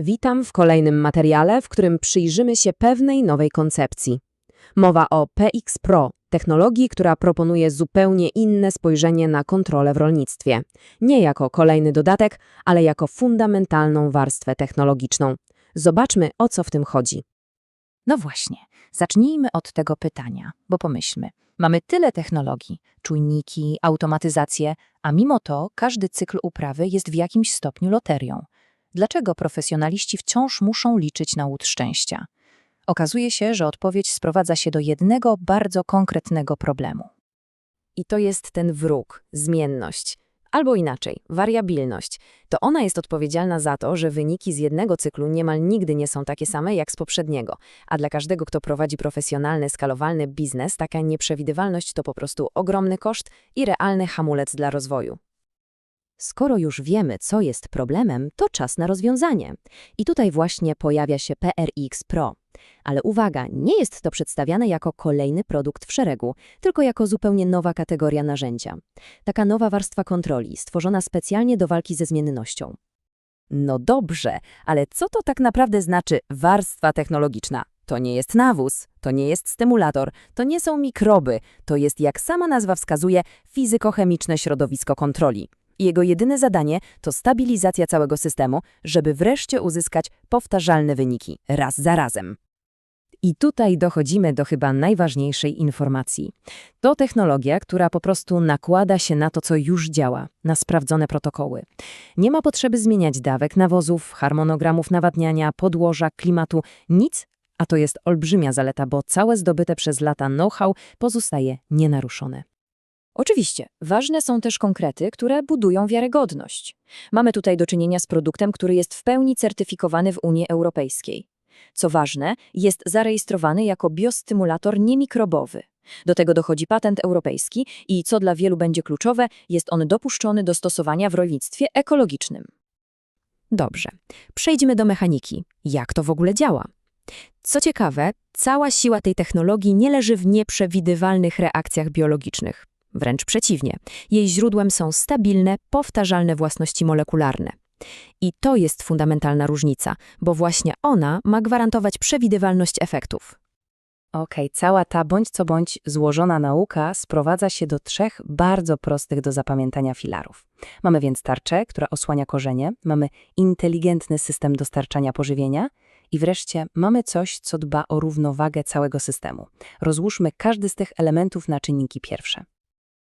Witam w kolejnym materiale, w którym przyjrzymy się pewnej nowej koncepcji. Mowa o PX Pro, technologii, która proponuje zupełnie inne spojrzenie na kontrolę w rolnictwie. Nie jako kolejny dodatek, ale jako fundamentalną warstwę technologiczną. Zobaczmy, o co w tym chodzi. No właśnie, zacznijmy od tego pytania, bo pomyślmy. Mamy tyle technologii, czujniki, automatyzację, a mimo to każdy cykl uprawy jest w jakimś stopniu loterią. Dlaczego profesjonaliści wciąż muszą liczyć na łód szczęścia? Okazuje się, że odpowiedź sprowadza się do jednego bardzo konkretnego problemu. I to jest ten wróg, zmienność. Albo inaczej, wariabilność. To ona jest odpowiedzialna za to, że wyniki z jednego cyklu niemal nigdy nie są takie same jak z poprzedniego. A dla każdego, kto prowadzi profesjonalny, skalowalny biznes, taka nieprzewidywalność to po prostu ogromny koszt i realny hamulec dla rozwoju. Skoro już wiemy, co jest problemem, to czas na rozwiązanie. I tutaj właśnie pojawia się PRX Pro. Ale uwaga, nie jest to przedstawiane jako kolejny produkt w szeregu, tylko jako zupełnie nowa kategoria narzędzia. Taka nowa warstwa kontroli, stworzona specjalnie do walki ze zmiennością. No dobrze, ale co to tak naprawdę znaczy warstwa technologiczna? To nie jest nawóz, to nie jest stymulator, to nie są mikroby, to jest, jak sama nazwa wskazuje, fizykochemiczne środowisko kontroli. I Jego jedyne zadanie to stabilizacja całego systemu, żeby wreszcie uzyskać powtarzalne wyniki, raz za razem. I tutaj dochodzimy do chyba najważniejszej informacji. To technologia, która po prostu nakłada się na to, co już działa, na sprawdzone protokoły. Nie ma potrzeby zmieniać dawek nawozów, harmonogramów nawadniania, podłoża, klimatu, nic, a to jest olbrzymia zaleta, bo całe zdobyte przez lata know-how pozostaje nienaruszone. Oczywiście, ważne są też konkrety, które budują wiarygodność. Mamy tutaj do czynienia z produktem, który jest w pełni certyfikowany w Unii Europejskiej. Co ważne, jest zarejestrowany jako biostymulator niemikrobowy. Do tego dochodzi patent europejski i, co dla wielu będzie kluczowe, jest on dopuszczony do stosowania w rolnictwie ekologicznym. Dobrze, przejdźmy do mechaniki. Jak to w ogóle działa? Co ciekawe, cała siła tej technologii nie leży w nieprzewidywalnych reakcjach biologicznych. Wręcz przeciwnie, jej źródłem są stabilne, powtarzalne własności molekularne. I to jest fundamentalna różnica, bo właśnie ona ma gwarantować przewidywalność efektów. Okej, cała ta bądź co bądź złożona nauka sprowadza się do trzech bardzo prostych do zapamiętania filarów. Mamy więc tarczę, która osłania korzenie, mamy inteligentny system dostarczania pożywienia i wreszcie mamy coś, co dba o równowagę całego systemu. Rozłóżmy każdy z tych elementów na czynniki pierwsze.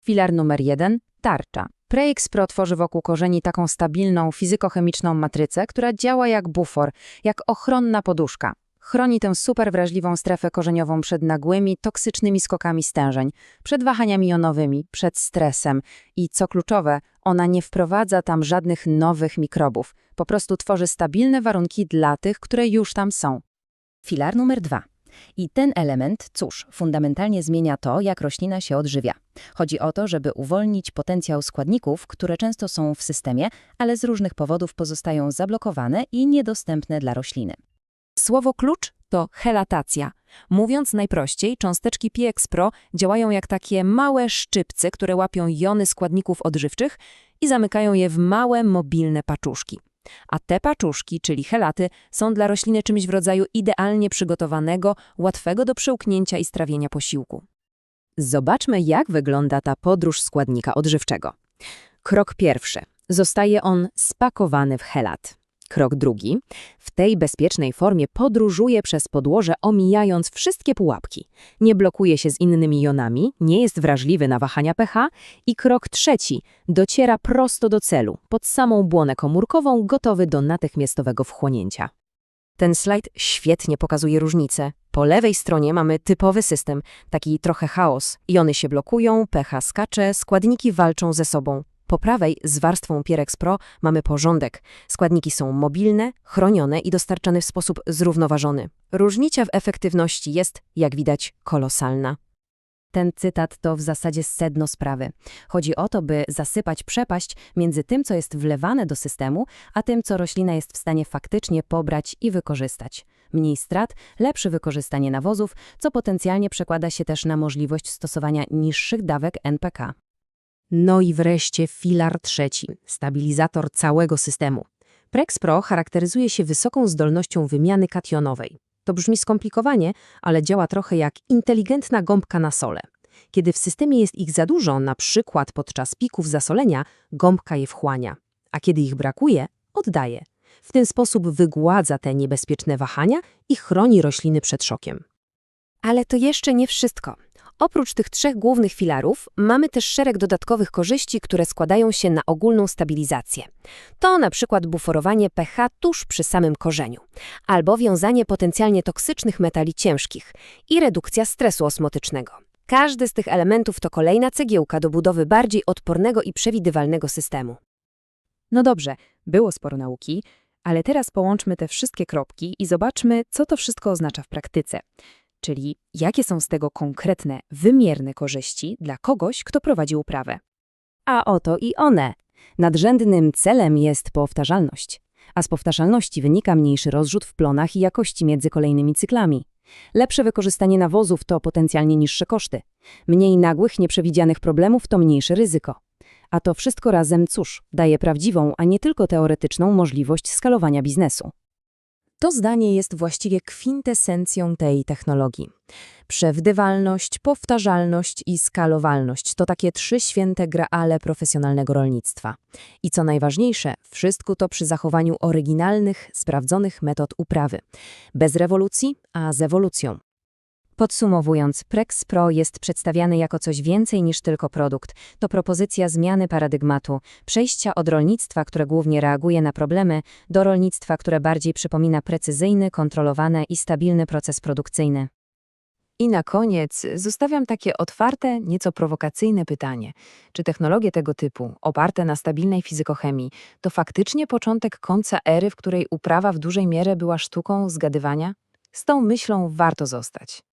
Filar numer jeden – tarcza. Prex Pro tworzy wokół korzeni taką stabilną, fizykochemiczną matrycę, która działa jak bufor, jak ochronna poduszka. Chroni tę super wrażliwą strefę korzeniową przed nagłymi, toksycznymi skokami stężeń, przed wahaniami jonowymi, przed stresem i, co kluczowe, ona nie wprowadza tam żadnych nowych mikrobów. Po prostu tworzy stabilne warunki dla tych, które już tam są. Filar numer dwa. I ten element, cóż, fundamentalnie zmienia to, jak roślina się odżywia. Chodzi o to, żeby uwolnić potencjał składników, które często są w systemie, ale z różnych powodów pozostają zablokowane i niedostępne dla rośliny. Słowo klucz to helatacja. Mówiąc najprościej, cząsteczki PX Pro działają jak takie małe szczypce, które łapią jony składników odżywczych i zamykają je w małe, mobilne paczuszki. A te paczuszki, czyli helaty, są dla rośliny czymś w rodzaju idealnie przygotowanego, łatwego do przełknięcia i strawienia posiłku. Zobaczmy, jak wygląda ta podróż składnika odżywczego. Krok pierwszy. Zostaje on spakowany w helat. Krok drugi. W tej bezpiecznej formie podróżuje przez podłoże, omijając wszystkie pułapki. Nie blokuje się z innymi jonami, nie jest wrażliwy na wahania pH. I krok trzeci. Dociera prosto do celu, pod samą błonę komórkową, gotowy do natychmiastowego wchłonięcia. Ten slajd świetnie pokazuje różnicę. Po lewej stronie mamy typowy system, taki trochę chaos. Jony się blokują, pH skacze, składniki walczą ze sobą. Po prawej z warstwą Pierex Pro mamy porządek. Składniki są mobilne, chronione i dostarczane w sposób zrównoważony. Różnica w efektywności jest, jak widać, kolosalna. Ten cytat to w zasadzie sedno sprawy. Chodzi o to, by zasypać przepaść między tym, co jest wlewane do systemu, a tym, co roślina jest w stanie faktycznie pobrać i wykorzystać. Mniej strat, lepsze wykorzystanie nawozów, co potencjalnie przekłada się też na możliwość stosowania niższych dawek NPK. No i wreszcie filar trzeci, stabilizator całego systemu. Prex Pro charakteryzuje się wysoką zdolnością wymiany kationowej. To brzmi skomplikowanie, ale działa trochę jak inteligentna gąbka na sole. Kiedy w systemie jest ich za dużo, na przykład podczas pików zasolenia, gąbka je wchłania, a kiedy ich brakuje, oddaje. W ten sposób wygładza te niebezpieczne wahania i chroni rośliny przed szokiem. Ale to jeszcze nie wszystko. Oprócz tych trzech głównych filarów mamy też szereg dodatkowych korzyści, które składają się na ogólną stabilizację. To na przykład buforowanie pH tuż przy samym korzeniu, albo wiązanie potencjalnie toksycznych metali ciężkich i redukcja stresu osmotycznego. Każdy z tych elementów to kolejna cegiełka do budowy bardziej odpornego i przewidywalnego systemu. No dobrze, było sporo nauki, ale teraz połączmy te wszystkie kropki i zobaczmy, co to wszystko oznacza w praktyce. Czyli jakie są z tego konkretne, wymierne korzyści dla kogoś, kto prowadzi uprawę. A oto i one. Nadrzędnym celem jest powtarzalność, a z powtarzalności wynika mniejszy rozrzut w plonach i jakości między kolejnymi cyklami. Lepsze wykorzystanie nawozów to potencjalnie niższe koszty. Mniej nagłych, nieprzewidzianych problemów to mniejsze ryzyko. A to wszystko razem, cóż, daje prawdziwą, a nie tylko teoretyczną możliwość skalowania biznesu. To zdanie jest właściwie kwintesencją tej technologii. Przewidywalność, powtarzalność i skalowalność to takie trzy święte graale profesjonalnego rolnictwa. I co najważniejsze, wszystko to przy zachowaniu oryginalnych, sprawdzonych metod uprawy. Bez rewolucji, a z ewolucją. Podsumowując, Prex Pro jest przedstawiany jako coś więcej niż tylko produkt. To propozycja zmiany paradygmatu, przejścia od rolnictwa, które głównie reaguje na problemy, do rolnictwa, które bardziej przypomina precyzyjny, kontrolowany i stabilny proces produkcyjny. I na koniec zostawiam takie otwarte, nieco prowokacyjne pytanie. Czy technologie tego typu, oparte na stabilnej fizykochemii, to faktycznie początek końca ery, w której uprawa w dużej mierze była sztuką zgadywania? Z tą myślą warto zostać.